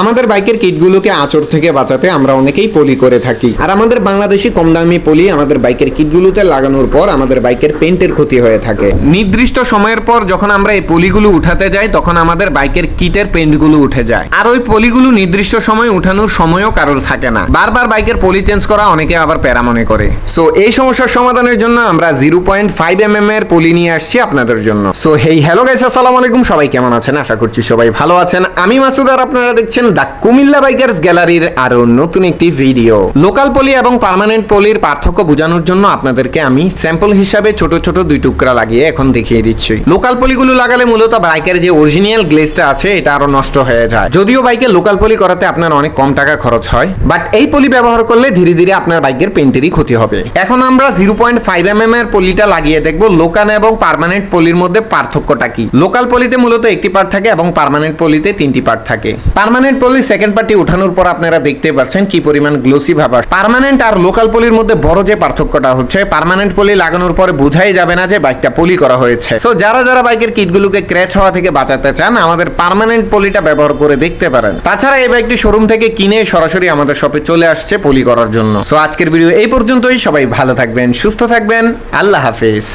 আমাদের বাইকের কিটগুলোকে আঁচড় থেকে বাঁচাতে আমরা অনেকেই পলি করে থাকি। আর আমাদের বাংলাদেশি কম দামি পলি আমাদের বাইকের কিটগুলোতে লাগানোর পর আমাদের বাইকের পেন্টের ক্ষতি হয়ে থাকে। নির্দিষ্ট সময়ের পর যখন আমরা এই পলিগুলো উঠাতে যাই, তখন আমাদের বাইকের কিটের পেন্টগুলো উঠে যায়। আর ওই পলিগুলো নির্দিষ্ট সময় উঠানোর সময়ও কারোর থাকে না। বারবার বাইকের পলি চেঞ্জ করা অনেকে আবার প্যারা মনে করে। সো এই সমস্যার সমাধানের জন্য আমরা zero point five M M এর পলি নিয়ে আসছি আপনাদের জন্য। সো হেই হ্যালো গাইস আসসালামু আলাইকুম। সবাই কেমন আছেন? আশা করছি সবাই ভালো আছেন। আমি মাসুদ আর আপনারা দেখছেন দ্য কুমিল্লা বাইকার্স গ্যালারির আরও নতুন একটি ভিডিও। লোকাল পলি এবং পার্মানেন্ট পলির পার্থক্য বোঝানোর জন্য আপনাদেরকে আমি স্যাম্পল হিসাবে ছোট ছোট দুই টুকরা লাগিয়ে এখন দেখিয়ে দিচ্ছি। লোকাল পলিগুলো লাগালে মূলত বাইকের যে অরিজিনাল গ্লেজটা আছে, এটা আরও নষ্ট হয়ে যায়। যদিও বাইকে লোকাল পলি করাতে আপনার অনেক কম টাকা খরচ হয় বাট এই পলি ব্যবহার করলে ধীরে ধীরে আপনার বাইকের পেন্টেরই ক্ষতি হবে। এখন আমরা zero point five M M এর পলিটা লাগিয়ে দেখব লোকাল এবং পার্মানেন্ট পলির মধ্যে পার্থক্যটা কি। লোকাল পলিতে মূলত একটি পার্ট থাকে এবং পার্মানেন্ট পলিতে তিনটি পার্ট থাকে। পার্মানেন্ট পলি সেকেন্ড পার্টি উঠানোর পর আপনারা দেখতে পাচ্ছেন কি পরিমাণ গ্লোসি ভাব পার্মানেন্ট আর লোকাল পলির মধ্যে বড় যে পার্থক্যটা হচ্ছে পার্মানেন্ট পলি লাগানোর পরে বোঝাই যাবে না যে বাইকটা পলি করা হয়েছে। সো যারা যারা বাইকের কিটগুলোকে ক্র্যাচ হওয়া থেকে বাঁচাতে চান, আমাদের পার্মানেন্ট পলিটা ব্যবহার করে দেখতে পারেন। তাছাড়া এই বাইকটি শোরুম থেকে কিনে সরাসরি আমাদের শপে চলে আসছে পলি করার জন্য। সো আজকের ভিডিও এই পর্যন্তই। সবাই ভালো থাকবেন, সুস্থ থাকবেন। আল্লাহ হাফেজ।